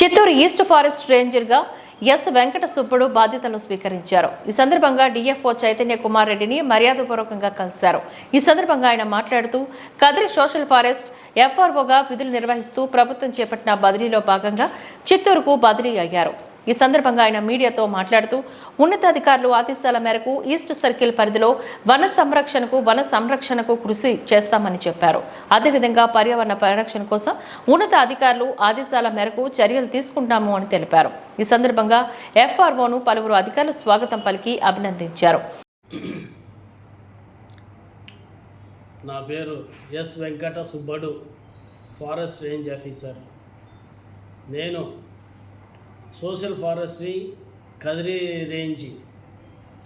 Chittoor east forest రేంజర్గా S Venkata Subbudu బాధ్యతలు స్వీకరించారు. ఈ సందర్భంగా డిఎఫ్ఓ చైతన్య కుమార్ రెడ్డిని మర్యాదపూర్వకంగా కలిశారు. ఈ సందర్భంగా ఆయన మాట్లాడుతూ కదిరి సోషల్ ఫారెస్ట్ ఎఫ్ఆర్ఓగా విధులు నిర్వహిస్తూ ప్రభుత్వం చేపట్టిన బదిలీలో భాగంగా చిత్తూరుకు బదిలీ అయ్యారు. ఈ సందర్భంగా ఆయన మీడియాతో మాట్లాడుతూ ఉన్నతాధికారులు ఆదేశాల మేరకు ఈస్ట్ సర్కిల్ పరిధిలో వన సంరక్షణకు వన సంరక్షణకు కృషి చేస్తామని చెప్పారు. అదేవిధంగా పర్యావరణ పరిరక్షణ కోసం ఉన్నత అధికారులు ఆదేశాల మేరకు చర్యలు తీసుకుంటాము అని తెలిపారు. ఈ సందర్భంగా ఎఫ్ఆర్ఓను పలువురు అధికారులు స్వాగతం పలికి అభినందించారు. నా పేరు S Venkata Subbadu forest range officer. నేను social forestry Kadiri range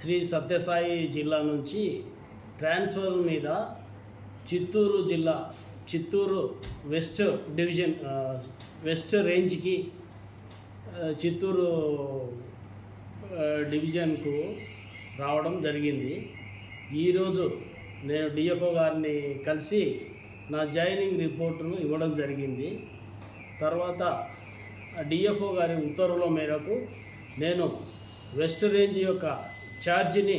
Sri Sathyasai జిల్లా నుంచి ట్రాన్స్ఫర్ మీద చిత్తూరు జిల్లా చిత్తూరు వెస్ట్ డివిజన్ వెస్ట్ రేంజ్కి చిత్తూరు డివిజన్కు రావడం జరిగింది. ఈరోజు నేను డిఎఫ్ఓ గారిని కలిసి నా జాయినింగ్ రిపోర్టును ఇవ్వడం జరిగింది. తర్వాత డిఎఫ్ఓ గారి ఉత్తర్వుల మేరకు నేను వెస్ట్ రేంజ్ యొక్క ఛార్జీని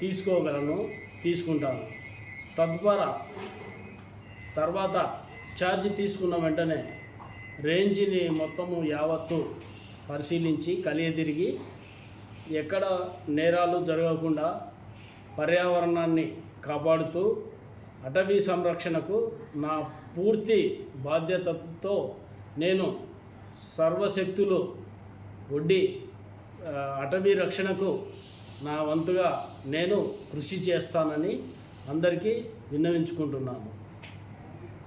తీసుకోగలను తీసుకుంటాను. తద్వారా తర్వాత ఛార్జ్ తీసుకున్న వెంటనే రేంజ్ని మొత్తము యావత్తు పరిశీలించి కలియదిరిగి ఎక్కడ నేరాలు జరగకుండా పర్యావరణాన్ని కాపాడుతూ అటవీ సంరక్షణకు నా పూర్తి బాధ్యతతో నేను సర్వశక్తులు ఒడ్డి అటవీ రక్షణకు నా వంతుగా నేను కృషి చేస్తానని అందరికీ విన్నవించుకుంటున్నాను.